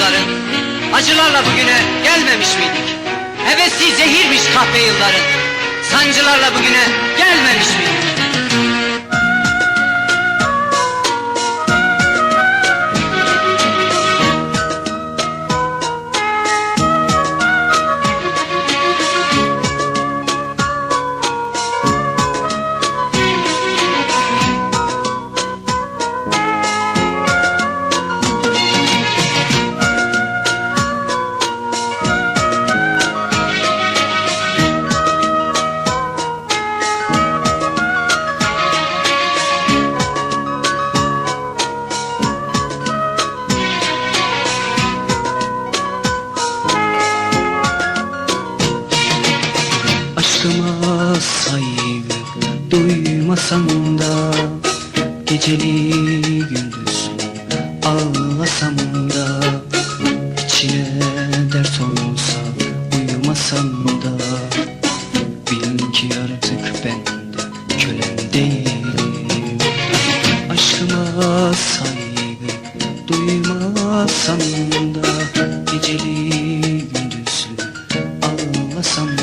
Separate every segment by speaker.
Speaker 1: yılların Acılarla bugüne gelmemiş miydik? Hevesi zehirmiş kahpe yılların Sancılarla bugüne gelmemiş
Speaker 2: miydik? Saygı duymasam da Geceli gündüz ağlasam da İçine dert olsa uyumasam da Bil ki artık ben de kölen değilim. Aşkıma saygı duymasam da Geceli gündüz ağlasam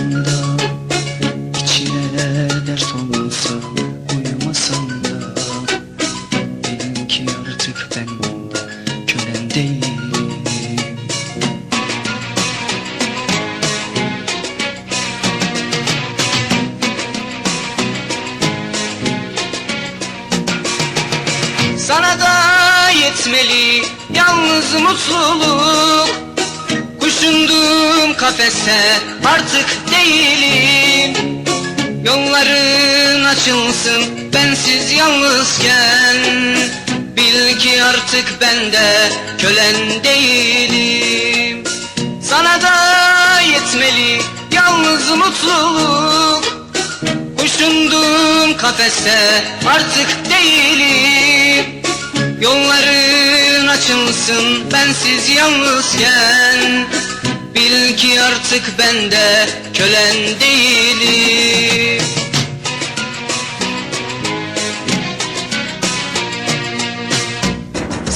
Speaker 2: da
Speaker 1: yetmeli yalnız mutluluk. Kuşundum kafese artık değilim. Yolların açılsın bensiz yalnızken. Bil ki artık ben de kölen değilim. Sana da yetmeli yalnız mutluluk. Kuşundum kafese artık değilim Yolların açılsın bensiz yalnızken Bil ki artık ben de kölen değilim.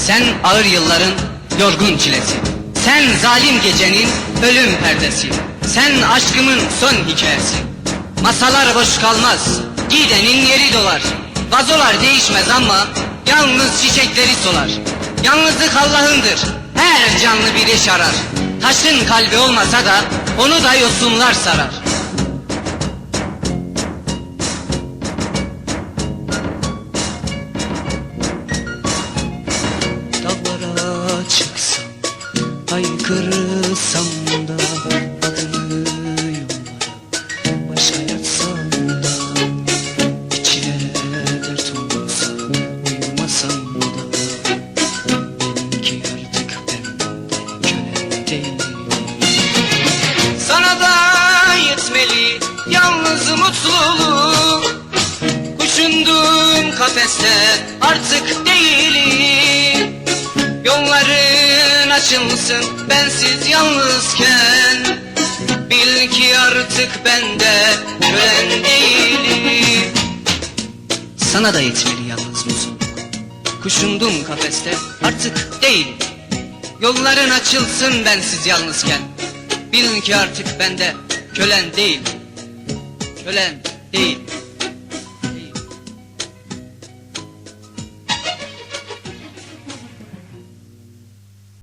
Speaker 1: Sen ağır yılların yorgun çilesi. Sen zalim gecenin ölüm perdesi. Sen aşkımın son hikayesi. Masalar boş kalmaz Gidenin yeri dolar. Vazolar değişmez ama Yalnız çiçekleri solar. Yalnızlık Allah'ındır. Her canlı bir eş arar. Taşın kalbi olmasa da Onu da yosunlar sarar Yalnız mutluluk Kuşundum kafeste Artık değilim. Yolların açılsın Bensiz yalnızken. Bil ki artık ben de Kölen değilim. Sana da yetmeli yalnız mutluluk Kuşundum kafeste Artık değilim. Yolların açılsın bensiz yalnızken. Bilin ki artık bende kölen değil Kölen değil